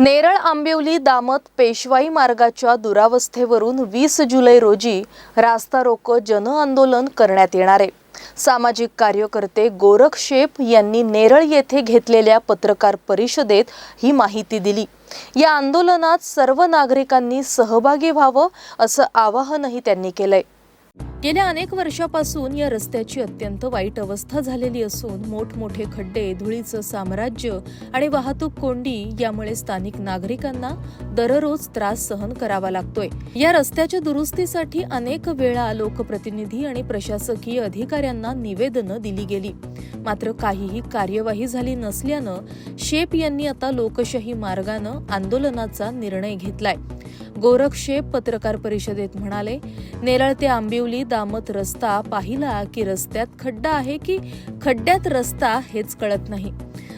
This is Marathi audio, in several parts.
नेरळ आंबिवली दामत पेशवाई मार्गाच्या दुरावस्थेवरून वीस जुलै रोजी रास्ता रोको जनआंदोलन करण्यात येणार आहे. सामाजिक कार्यकर्ते गोरख शेप यांनी नेरळ येथे घेतलेल्या पत्रकार परिषदेत ही माहिती दिली. या आंदोलनात सर्व नागरिकांनी सहभागी व्हावं असं आवाहनही त्यांनी केलंय. गेल्या अनेक वर्षापासून या रस्त्याची अत्यंत वाईट अवस्था झालेली असून मोठमोठे खड्डे धुळीचं साम्राज्य आणि वाहतूक कोंडी यामुळे स्थानिक नागरिकांना दररोज त्रास सहन करावा लागतोय. या रस्त्याच्या दुरुस्तीसाठी अनेक वेळा लोकप्रतिनिधी आणि प्रशासकीय अधिकाऱ्यांना निवेदनं दिली गेली. मात्र काहीही कार्यवाही झाली नसल्यानं शेप यांनी आता लोकशाही मार्गानं आंदोलनाचा निर्णय घेतलाय. गोरख शेप पत्रकार परिषदेत म्हणाले नेरळ ते आंबिवली दामत रस्ता पाहिला की रस्त्यात खड्डा आहे की खड्ड्यात रस्ता हेच कळत नाही.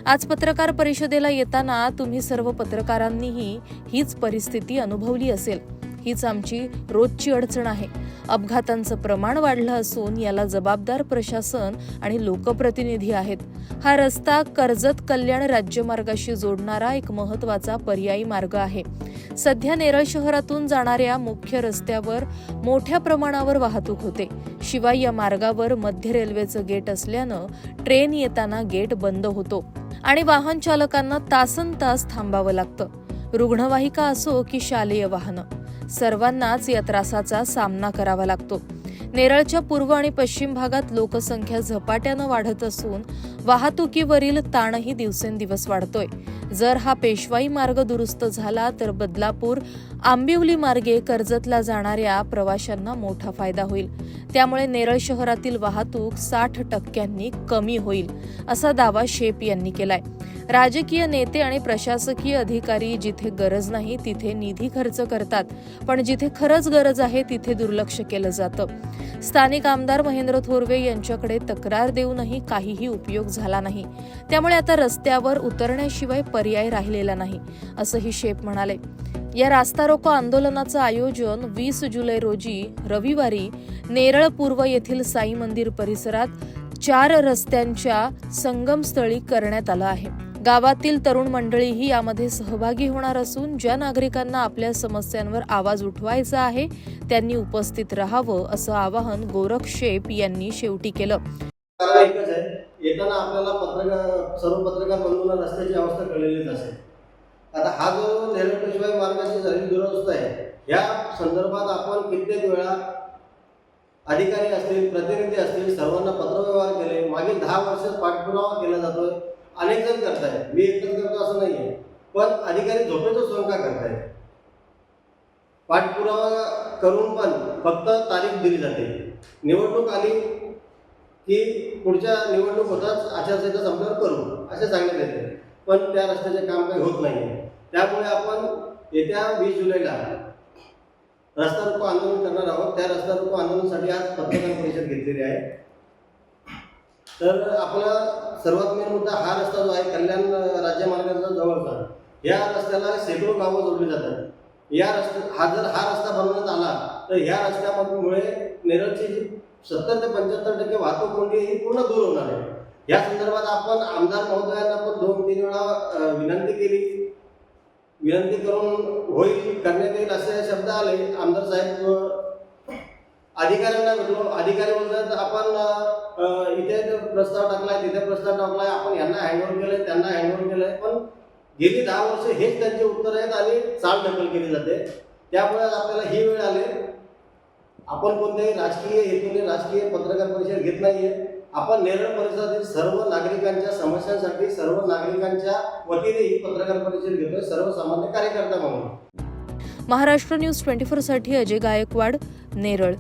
आज पत्रकार परिषदेला येताना तुम्ही सर्व पत्रकारांनीही हीच परिस्थिती अनुभवली असेल. हीच आमची रोजची अडचण आहे. अपघातांचं प्रमाण वाढलं असून याला जबाबदार प्रशासन आणि लोकप्रतिनिधी आहेत. हा रस्ता कर्जत कल्याण राज्यमार्गाशी जोडणारा एक महत्त्वाचा पर्यायी मार्ग आहे. सध्या नेरळ शहरातून जाणाऱ्या मुख्य रस्त्यावर मोठ्या प्रमाणावर वाहतूक होते. शिवाय या मार्गावर मध्य रेल्वेचं गेट असल्यानं ट्रेन येताना गेट बंद होतो आणि वाहन चालकांना तासन तास थांबावं लागतं. रुग्णवाहिका असो की शालेय वाहनं. सर्वांनाच या त्रासाचा सामना करावा लागतो. नेरळच्या पूर्व आणि पश्चिम भागात लोकसंख्या झपाट्यानं वाढत असून वाहतुकीवरील ताणही दिवसेंदिवस वाढतोय. जर हा पेशवाई मार्ग दुरुस्त झाला तर बदलापूर आंबिवली मार्गे कर्जतला जाणाऱ्या प्रवाशांना मोठा फायदा होईल. त्यामुळे नेरळ शहरातील वाहतूक साठ टक्क्यांनी कमी होईल असा दावा शेप यांनी केलाय. राजकीय नेते आणि प्रशासकीय अधिकारी जिथे गरज नाही तिथे निधी खर्च करतात. पण जिथे खरंच गरज आहे तिथे दुर्लक्ष केलं जातं. स्थानिक आमदार महेंद्र थोरवे यांच्याकडे तक्रार देऊनही काहीही उपयोग झाला नाही. त्यामुळे आता रस्त्यावर उतरण्याशिवाय पर्याय राहिलेला नाही असंही शेप म्हणाले. या रास्ता रोको आंदोलनाचं आयोजन वीस जुलै रोजी रविवारी नेरळ पूर्व येथील साई मंदिर परिसरात चार रस्त्यांच्या संगमस्थळी करण्यात आलं आहे. गावातील तरुण मंडळीही यामध्ये सहभागी होणार असून ज्या नागरिकांना आपल्या समस्यांवर आवाज उठवायचा आहे त्यांनी उपस्थित राहावं असं आवाहन गोरख शेप यांनी शेवटी केलं. येताना आपल्याला पत्रकार सर्व पत्रकार बंधूंना रस्त्याची अवस्था कळलेलीच असेल. आता हा जो नेरळ मार्गाची झालेली दुरवस्था आहे या संदर्भात आपण कित्येक वेळा अधिकारी असतील प्रतिनिधी असतील सर्वांना पत्रव्यवहार केले मागील दहा वर्ष पाठपुरावा केला जातोय. अनेक जण करताय मी एकच करतो असं नाही आहे पण अधिकारी झोपेचं स्वयंका करताय पाठपुरावा करून पण फक्त तारीख दिली जाते. निवडणूक आली की पुढच्या निवडणूक होताच आचारसंहिता संपल्यावर करू असे सांगण्यात येते. पण त्या रस्त्याचे काम काही होत नाही त्यामुळे आपण येत्या वीस जुलैला रस्ता रोको आंदोलन करणार आहोत. त्या रस्ता रोको आंदोलनासाठी आज पत्रकार परिषद घेतलेली आहे. तर आपला सर्वात मेन मुद्दा हा रस्ता जो आहे कल्याण राज्यमार्गाचा जवळचा. या रस्त्याला शेकडो गावं जोडली जातात. या रस्त्या हा जर हा रस्ता बनवण्यात आला तर ह्या रस्त्यामुळे नेरळची जी सत्तर ते पंच्याहत्तर टक्के वाहतूक कोंडी ही पूर्ण दूर होणार आहे. या संदर्भात आपण आमदार महोदयांना पण दोन तीन वेळा विनंती केली. विनंती करून होईल करण्यात येईल असे शब्द आले. आमदार साहेब अधिकाऱ्यांना भेटलो. अधिकारी म्हणतात आपण इथे प्रस्ताव टाकलाय तिथे प्रस्ताव टाकलाय आपण यांना हँडओव्हर केलंय त्यांना हँडओव्हर केलंय. पण गेली दहा वर्ष हेच त्यांचे उत्तर आहेत आणि चाल ढकल केली जाते. त्यामुळे आपल्याला ही वेळ आली. आपण कोणत्याही राजकीय हेतूने राजकीय पत्रकार परिषद घेत नाहीये. आपण नेरळ परिसरातील सर्व नागरिकांच्या समस्यांसाठी सर्व नागरिकांच्या वतीने ही पत्रकार परिषद घेतोय सर्वसामान्य कार्यकर्ता म्हणून. महाराष्ट्र न्यूज ट्वेंटी साठी अजय गायकवाड नेरळ.